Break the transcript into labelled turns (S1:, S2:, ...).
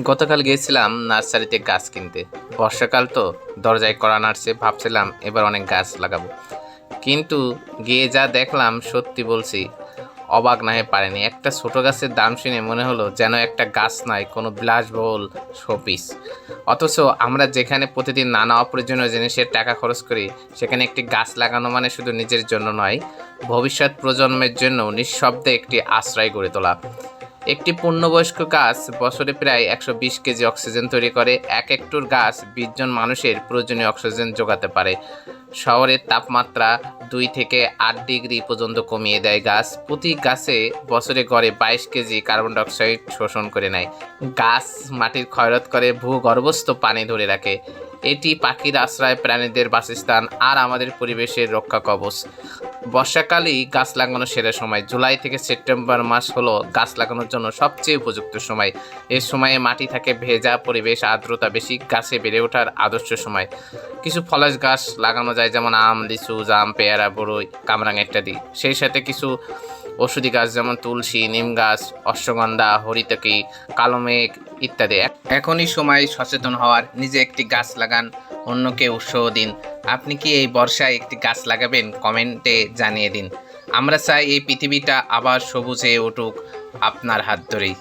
S1: গতকাল গিয়েছিলাম নার্সারিতে গাছ কিনতে। বর্ষাকাল তো, দরজায় করা নার্সে ভাবছিলাম এবার অনেক গাছ লাগাবো। কিন্তু গিয়ে যা দেখলাম, সত্যি বলছি, অবাক না হয়ে পারেনি। একটা ছোট গাছের দাম শুনে মনে হলো যেন একটা গাছ নয়, কোনো বিলাসবহুল শোপিস। অথচ আমরা যেখানে প্রতিদিন নানা অপ্রয়োজনীয় জিনিসের টাকা খরচ করি, সেখানে একটি গাছ লাগানো মানে শুধু নিজের জন্য নয়, ভবিষ্যৎ প্রজন্মের জন্য নিঃশব্দে একটি আশ্রয় গড়ে তোলা। একটি পূর্ণবয়স্ক গাছ বছরে প্রায় একশো বিশ কেজি অক্সিজেন তৈরি করে, এক একটুর গাছ বিশ জন মানুষের প্রয়োজনীয় অক্সিজেন যোগাতে পারে। শহরের তাপমাত্রা দুই থেকে আট ডিগ্রি পর্যন্ত কমিয়ে দেয় গাছ। প্রতি গাছে বছরে গড়ে বাইশ কেজি কার্বন ডাইঅক্সাইড শোষণ করে নেয়। গাছ মাটির ক্ষয়রোধ করে, ভূগর্ভস্থ পানি ধরে রাখে। এটি পাখির আশ্রয়, প্রাণীদের বাসস্থান আর আমাদের পরিবেশের রক্ষা কবচ। বর্ষাকালই গাছ লাগানোর সেরা সময়। জুলাই থেকে সেপ্টেম্বর মাস হলো গাছ লাগানোর জন্য সবচেয়ে উপযুক্ত সময়। এ সময়ে মাটি থাকে ভেজা, পরিবেশ আর্দ্রতা বেশি, গাছে বেড়ে ওঠার আদর্শ সময়। কিছু ফলজ গাছ লাগানো যায়, যেমন আম, লিচু, জাম, পেয়ারা, বড়ই, কামরাঙা ইত্যাদি। সেই সাথে কিছু ওষুধি গাছ, যেমন তুলসী, নিম গাছ, অশ্বগন্ধা, হরিতকি কালো মেঘ ইত্যাদি এখনই সময় সচেতন হওয়ার। নিজে একটি গাছ লাগান। অন্যকে উৎসাহ দিন। আপনি কি এই বর্ষায় একটি গাছ লাগাবেন? কমেন্টে জানিয়ে দিন। আমরা চাই এই পৃথিবীটা আবার সবুজে উঠুক আপনার হাত ধরেই।